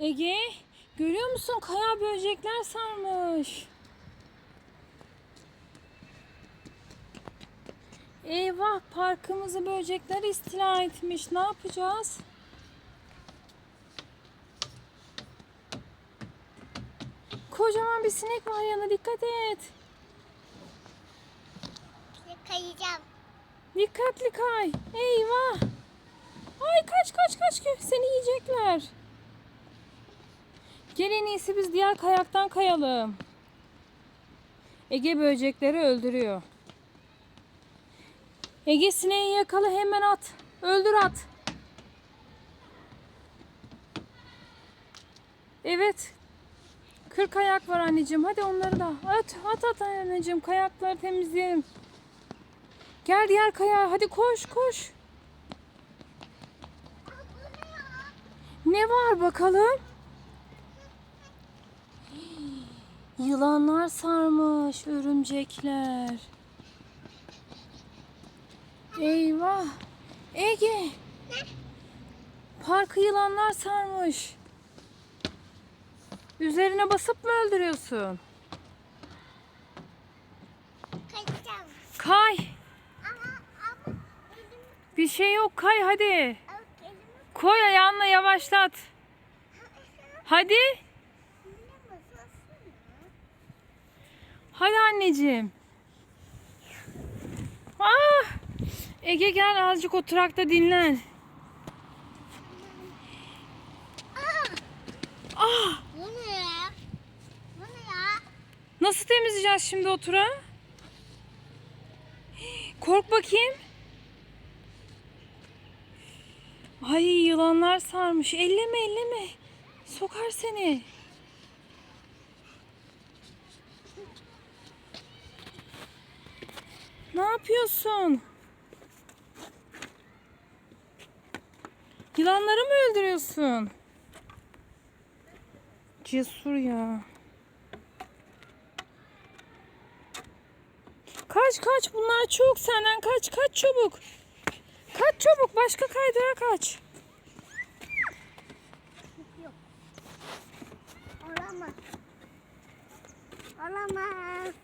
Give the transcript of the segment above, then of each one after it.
Ege görüyor musun kaya böcekler sarmış. Eyvah parkımızı böcekler istila etmiş. Ne yapacağız? Kocaman bir sinek var yanına dikkat et. Kayacağım. Dikkatli kay. Eyvah. Ay kaç kaç kaç. Seni yiyecekler. Gel en iyisi biz diğer kayaktan kayalım. Ege böcekleri öldürüyor. Ege sineği yakala hemen at. Öldür at. Evet. 40 ayak var anneciğim. Hadi onları da at. At at anneciğim. Kayakları temizleyelim. Gel diğer kaya. Hadi koş koş. Ne var bakalım? Yılanlar sarmış, örümcekler. Eyvah. Ege. Parkı yılanlar sarmış. Üzerine basıp mı öldürüyorsun? Kayacağım. Kay. Bir şey yok kay hadi. Koy ayağınla yavaşlat. Hadi. Hadi anneciğim. Ah! Ege gel azıcık oturakta dinlen. Ah! Bu ne ya? Bu ne ya? Nasıl temizleyeceğiz şimdi otura? Kork bakayım. Ay yılanlar sarmış. Elleme elleme. Sokar seni. Ne yapıyorsun? Yılanları mı öldürüyorsun? Cesur ya. Kaç kaç bunlar çok senden kaç kaç çabuk. Kaç çabuk başka kaydıra kaç. Olamaz. Olamaz.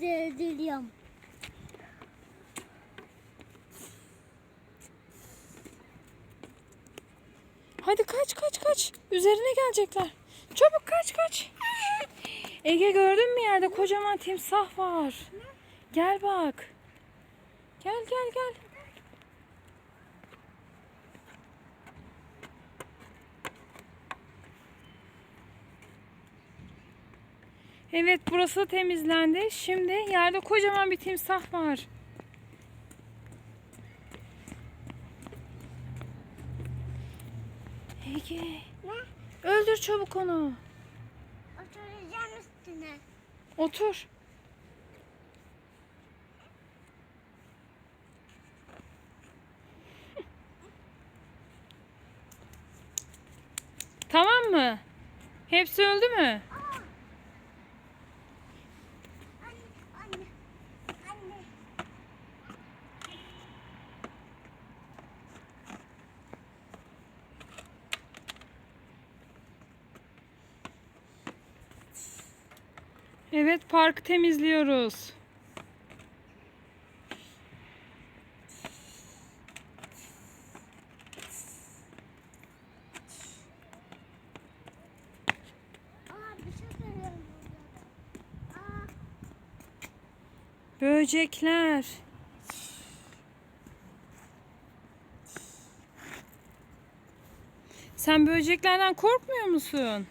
Dövdürüyorum. Hadi kaç kaç kaç. Üzerine gelecekler. Çabuk kaç kaç. Ege gördün mü yerde kocaman timsah var. Gel bak. Gel gel gel. Evet burası temizlendi. Şimdi yerde kocaman bir timsah var. Ege. Ne? Öldür çabuk onu. Oturacağım üstüne. Otur. Tamam mı? Hepsi öldü mü? Evet parkı temizliyoruz. Böcekler. Sen böceklerden korkmuyor musun?